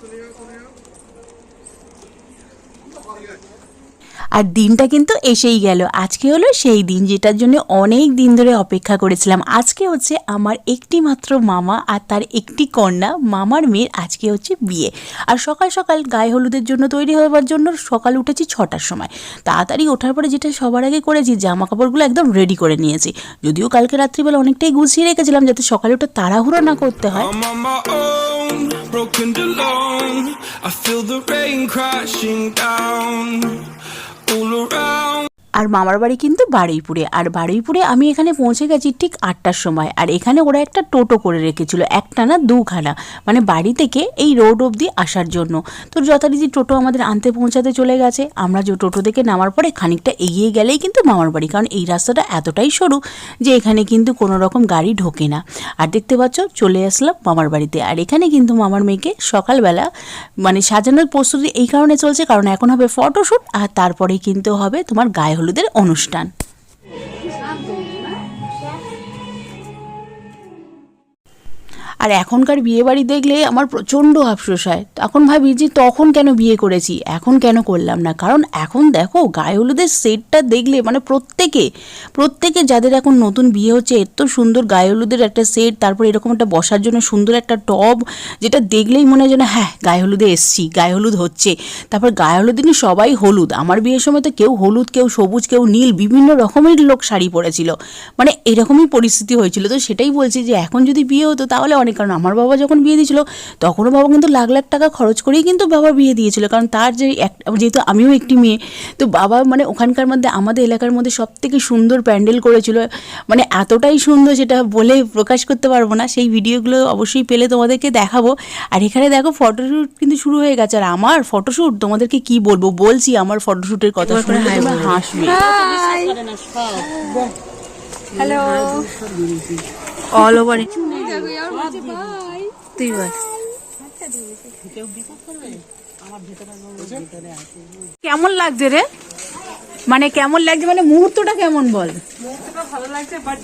clear, clear. আর দিনটা কিন্তু এসেই গেল। আজকে হলো সেই দিন যেটার জন্য অনেক দিন ধরে অপেক্ষা করেছিলাম। আজকে হচ্ছে আমার একটি মাত্র মামা আর তার একটি কন্যা, মামার মেয়ের আজকে হচ্ছে বিয়ে। আর সকাল সকাল গায়ে হলুদের জন্য তৈরি হওয়ার জন্য সকাল উঠেছি ছটার সময়। তাড়াতাড়ি ওঠার পরে যেটা সবার আগে করেছি জামা কাপড়গুলো একদম রেডি করে নিয়েছি। যদিও কালকে রাত্রিবেলা অনেকটাই গুছিয়ে রেখেছিলাম যাতে সকালে ওটা তাড়াহুড়ো না করতে হয়। Broken. I feel the rain crashing down. All around. আর মামার বাড়ি কিন্তু বারুইপুরে। আর বারুইপুরে আমি এখানে পৌঁছে গেছি ঠিক আটটার সময়। আর এখানে ওরা একটা টোটো করে রেখেছিল একটা না দুখানা। মানে বাড়ি থেকে এই রোড অবধি আসার জন্য। তো যথারীতি টোটো আমাদের আনতে পৌঁছাতে চলে গেছে। আমরা যে টোটো থেকে নামার পরে খানিকটা এগিয়ে গেলেই কিন্তু মামার বাড়ি। কারণ এই রাস্তাটা এতটাই সরু যে এখানে কিন্তু কোনো রকম গাড়ি ঢোকে না। আর দেখতে পাচ্ছ, চলে আসলাম মামার বাড়িতে। আর এখানে কিন্তু মামার মেয়েকে সকালবেলা মানে সাজানোর প্রস্তুতি এই কারণে চলছে, কারণ এখন হবে ফটোশ্যুট আর তারপরে কিন্তু হবে তোমার গায়ে হলুদের অনুষ্ঠান। আর এখনকার বিয়ে বাড়ি দেখলে আমার প্রচণ্ড আফসোস হয়। তখন ভাবি যে তখন কেন বিয়ে করেছি? এখন কেন করলাম না? কারণ এখন দেখো, গায়ে হলুদের সেটটা দেখলে মানে প্রত্যেকে প্রত্যেকে যাদের এখন নতুন বিয়ে হচ্ছে এত সুন্দর গায়ে হলুদের একটা সেট, তারপর এরকম একটা বসার জন্য সুন্দর একটা টব, যেটা দেখলেই মনে হয় যেন হ্যাঁ গায়ে হলুদে এসছি, গায়ে হলুদ হচ্ছে। তারপর গায়ে হলুদ দিনে সবাই হলুদ। আমার বিয়ের সময় তো কেউ হলুদ, কেউ সবুজ, কেউ নীল, বিভিন্ন রকমের লোক শাড়ি পরেছিল। মানে এরকমই পরিস্থিতি হয়েছিল। তো সেটাই বলছি যে, এখন যদি বিয়ে হতো, তাহলে অনেক কারণ আমার বাবা যখন বিয়ে দিয়েছিল তখনও বাবা কিন্তু লাখ লাখ টাকা খরচ করেই কিন্তু বাবা বিয়ে দিয়েছিল। কারণ তার যে এক যেহেতু আমিও একটি মেয়ে তো বাবা মানে ওখানকার মধ্যে আমাদের এলাকার মধ্যে সব থেকে সুন্দর প্যান্ডেল করেছিল। মানে এতটাই সুন্দর সেটা বলে প্রকাশ করতে পারব না সেই ভিডিওগুলো অবশ্যই পেলে তোমাদেরকে দেখাবো। আর এখানে দেখো ফটোশ্যুট কিন্তু শুরু হয়ে গেছে। আর আমার ফটোশ্যুট তোমাদেরকে কি বলব? বলছি আমার ফটোশ্যুটের কথা শুনে তোমরা হাসবে। হ্যালো অল ওভার তুই বল। কেমন লাগছে রে? মানে কেমন লাগছে মানে মুহূর্তটা কেমন বল? ভালো লাগছে বাট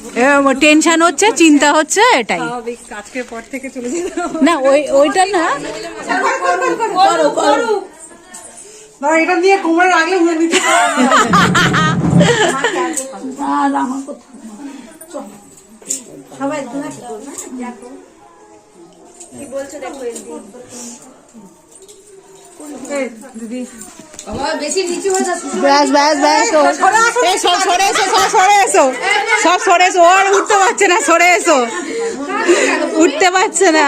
টেনশন হচ্ছে চিন্তা হচ্ছে এটাই। আজকের পর থেকে চলে না ওই ওইটা না। না এটা নিয়ে কোমরে রাখলে উড়ে নিতে দিদি। ব্যাস ব্যাস ব্যাস ও। এই সব সরে এসো সব সরে এসো। সব সরে এসো। ওর উঠতে পারছে না সরে এসো। উঠতে পারছে না।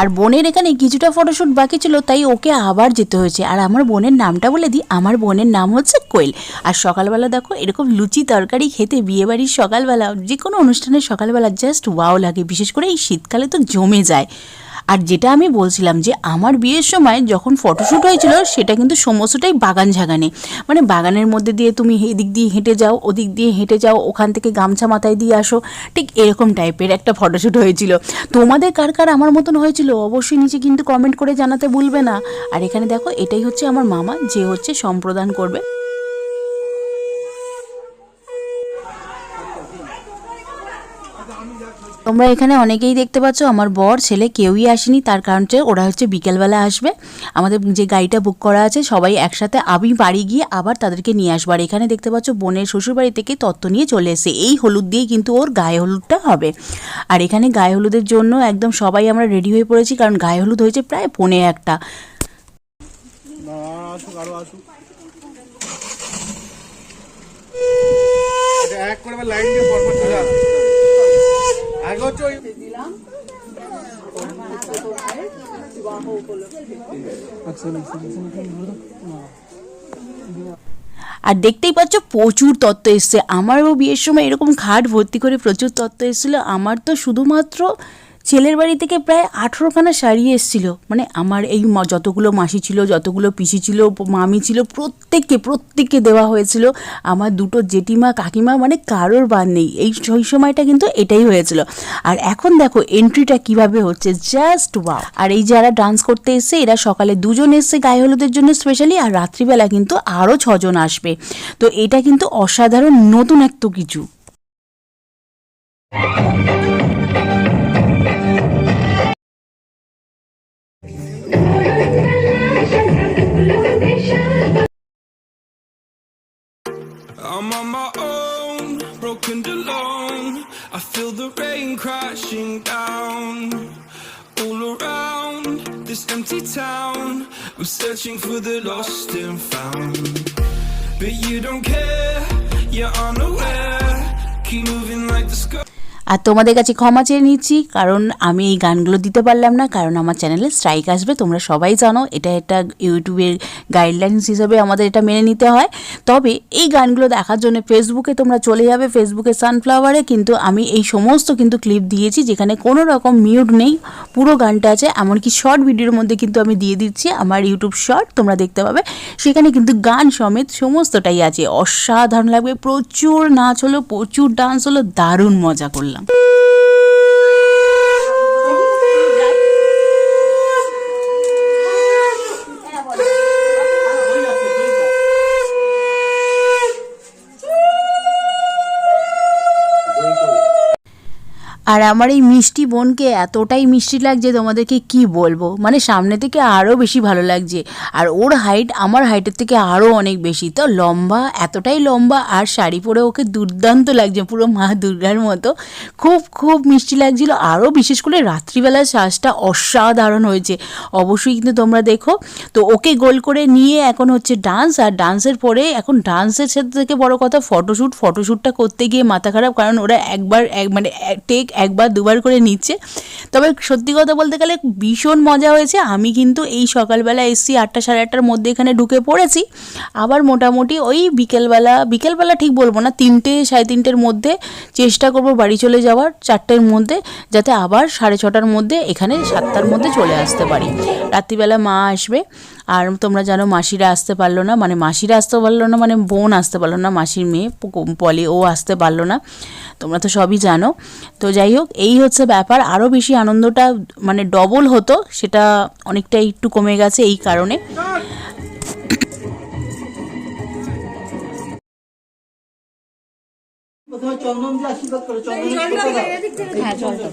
আর বোনের এখানে কিছুটা ফটোশ্যুট বাকি ছিল, তাই ওকে আবার যেতে হয়েছে। আর আমার বোনের নামটা বলে দিই, আমার বোনের নাম হচ্ছে কোয়েল। আর সকালবেলা দেখো, এরকম লুচি তরকারি খেতে বিয়েবাড়ির সকালবেলা যে কোনো অনুষ্ঠানের সকালবেলা জাস্ট ওয়াও লাগে, বিশেষ করে এই শীতকালে তো জমে যায়। আর যেটা আমি বলছিলাম যে আমার বিয়ের সময় যখন ফটোশ্যুট হয়েছিল, সেটা কিন্তু সমস্তটাই বাগান ঝাগানে। মানে বাগানের মধ্যে দিয়ে তুমি এদিক দিয়ে হেঁটে যাও, ওদিক দিয়ে হেঁটে যাও, ওখান থেকে গামছা মাথায় দিয়ে আসো, ঠিক এরকম টাইপের একটা ফটোশ্যুট হয়েছিল। তোমাদের কার কার আমার মতন হয়েছিল? অবশ্যই নিচে কিন্তু কমেন্ট করে জানাতে ভুলবে না। আর এখানে দেখো, এটাই হচ্ছে আমার মামা, যে হচ্ছে সম্প্রদান করবে। তোমরা এখানে অনেকেই দেখতে পাচ্ছ আমার বর ছেলে কেউই আসেনি। তার কারণ ওরা হচ্ছে বিকেলবেলা আসবে। আমাদের যে গাড়িটা বুক করা আছে সবাই একসাথে আমি বাড়ি গিয়ে আবার তাদেরকে নিয়ে আসব। আর এখানে দেখতে পাচ্ছ বোনের শ্বশুরবাড়ি থেকে তত্ত্ব নিয়ে চলে এসে এই হলুদ দিয়েই কিন্তু ওর গায়ে হলুদটা হবে। আর এখানে গায়ে হলুদের জন্য একদম সবাই আমরা রেডি হয়ে পড়েছি কারণ গায়ে হলুদ হয়েছে প্রায় পৌনে একটা। আচ্ছা, এক করে লাইন দিয়ে আর দেখতেই পাচ্ছ প্রচুর তত্ত্ব এসছে। আমারও বিয়ের সময় এরকম খাট ভর্তি করে প্রচুর তত্ত্ব এসেছিল। আমার তো শুধুমাত্র ছেলের বাড়ি থেকে প্রায় আঠেরোখানা শাড়ি এসেছিল। মানে আমার এই যতগুলো মাসি ছিল, যতগুলো পিসি ছিল, মামি ছিল, প্রত্যেককে প্রত্যেককে দেওয়া হয়েছিল। আমার দুটো জেঠিমা, কাকিমা মানে কারোর বার নেই। এই সেই সময়টা কিন্তু এটাই হয়েছিল। আর এখন দেখো এন্ট্রিটা কীভাবে হচ্ছে জাস্ট ওয়াও আর এই যারা ডান্স করতে এসছে, এরা সকালে দুজন এসছে গায়ে হলুদের জন্য স্পেশালি আর রাত্রিবেলা কিন্তু আরও ছজন আসবে। তো এটা কিন্তু অসাধারণ, নতুন একটা কিছু। I'm on my own, broken alone. I feel the rain crashing down all around this empty town. I'm searching for the lost and found, but you don't care. You're unaware. Keep moving like the sky. আর তোমাদের কাছে ক্ষমা চেয়ে নিচ্ছি, কারণ আমি এই গানগুলো দিতে পারলাম না, কারণ আমার চ্যানেলে স্ট্রাইক আসবে, তোমরা সবাই জানো, এটা একটা ইউটিউবের গাইডলাইন্স হিসেবে আমাদের এটা মেনে নিতে হয়। তবে এই গানগুলো দেখার জন্য ফেসবুকে তোমরা চলে যাবে ফেসবুকে সানফ্লাওয়ারে কিন্তু আমি এই সমস্ত কিন্তু ক্লিপ দিয়েছি, যেখানে কোনো রকম মিউট নেই, পুরো গানটা আছে, এমনকি শর্ট ভিডিওর মধ্যে কিন্তু আমি দিয়ে দিচ্ছি, আমার ইউটিউব শর্ট তোমরা দেখতে পাবে, সেখানে কিন্তু গান সমেত সমস্তটাই আছে, অসাধারণ লাগবে, প্রচুর নাচ হলো, প্রচুর ডান্স হলো, দারুণ মজা করলাম। Salam. আর আমার এই মিষ্টি বোনকে এতটাই মিষ্টি লাগছে তোমাদেরকে কি বলব? মানে সামনে থেকে আরও বেশি ভালো লাগছে। আর ওর হাইট আমার হাইটের থেকে আরও অনেক বেশি। তো লম্বা, এতটাই লম্বা আর শাড়ি পরে ওকে দুর্দান্ত লাগছে, পুরো মা দুর্গার মতো। খুব খুব মিষ্টি লাগছিল। আরও বিশেষ করে রাত্রিবেলার শ্বাসটা অসাধারণ হয়েছে। অবশ্যই কিন্তু তোমরা দেখো। তো ওকে গোল করে নিয়ে এখন হচ্ছে ডান্স আর ডান্সের পরে এখন ডান্সের সাথে থেকে বড় কথা ফটোশ্যুট ফটোশ্যুটটা করতে গিয়ে মাথা খারাপ। কারণ ওরা একবার, এক মানে টেক একবার দুবার করে নিচ্ছে। তবে সত্যি কথা বলতে গেলে ভীষণ মজা হয়েছে। আমি কিন্তু এই সকালবেলা এসছি আটটা সাড়ে আটটার মধ্যে এখানে ঢুকে পড়েছি। আবার মোটামুটি ওই বিকেলবেলা বিকেলবেলা ঠিক বলব না, তিনটে সাড়ে তিনটের মধ্যে চেষ্টা করব বাড়ি চলে যাওয়ার চারটের মধ্যে, যাতে আবার সাড়ে ছটার মধ্যে এখানে সাতটার মধ্যে চলে আসতে পারি। রাত্রিবেলা মা আসবে। আর তোমরা জানো মাসিরা আসতে পারল না মানে মাসিরা আসতে পারল না মানে বোন আসতে পারল না মাসির মেয়ে পলি ও আসতে পারল না। তোমরা তো সবই জানো। তো যাই হোক এই হচ্ছে ব্যাপার। আরও বেশি আনন্দটা মানে ডবল হতো সেটা অনেকটা একটু কমে গেছে এই কারণে। প্রথমে চন্দন দিয়ে আশীর্বাদ করো চন্দন হ্যাঁ চন্দন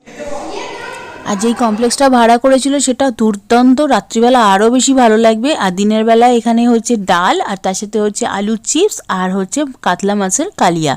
আর যেই কমপ্লেক্সটা ভাড়া করেছিল সেটা দুর্দান্ত। রাত্রিবেলা আরও বেশি ভালো লাগবে। আর দিনের বেলা এখানে হচ্ছে ডাল, আর তার সাথে হচ্ছে আলুর চিপস, আর হচ্ছে কাতলা মাছের কালিয়া।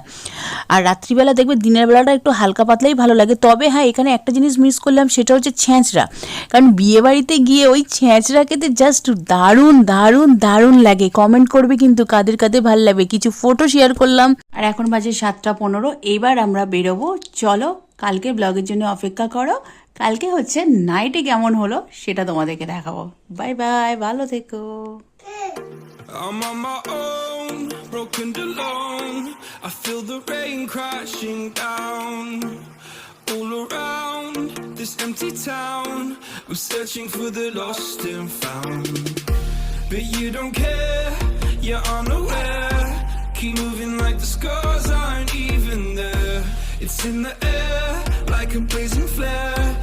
আর রাত্রিবেলা দেখবে দিনের বেলাটা একটু হালকা পাতলাই ভালো লাগে। তবে হ্যাঁ এখানে একটা জিনিস মিস করলাম, সেটা হচ্ছে ছ্যাঁচড়া। কারণ বিয়ে বাড়িতে গিয়ে ওই ছ্যাঁচড়া খেতে জাস্ট দারুণ দারুণ দারুণ লাগে। কমেন্ট করবে কিন্তু কাদের কাদের ভালো লাগবে কিছু ফটো শেয়ার করলাম। আর এখন বাজে সাতটা পনেরো এইবার আমরা বেরোবো। চলো কালকে ব্লগের জন্য অপেক্ষা করো। কালকে হচ্ছে নাইটে কেমন হলো সেটা তোমাদেরকে দেখাবো বাই বাই ভালো থেকো I'm on my own, broken alone. I feel the rain crashing down all around this empty town. I'm searching for the lost and found, but you don't care. You're unaware. Keep moving like the scars aren't even there. It's in the air like a blazing flare.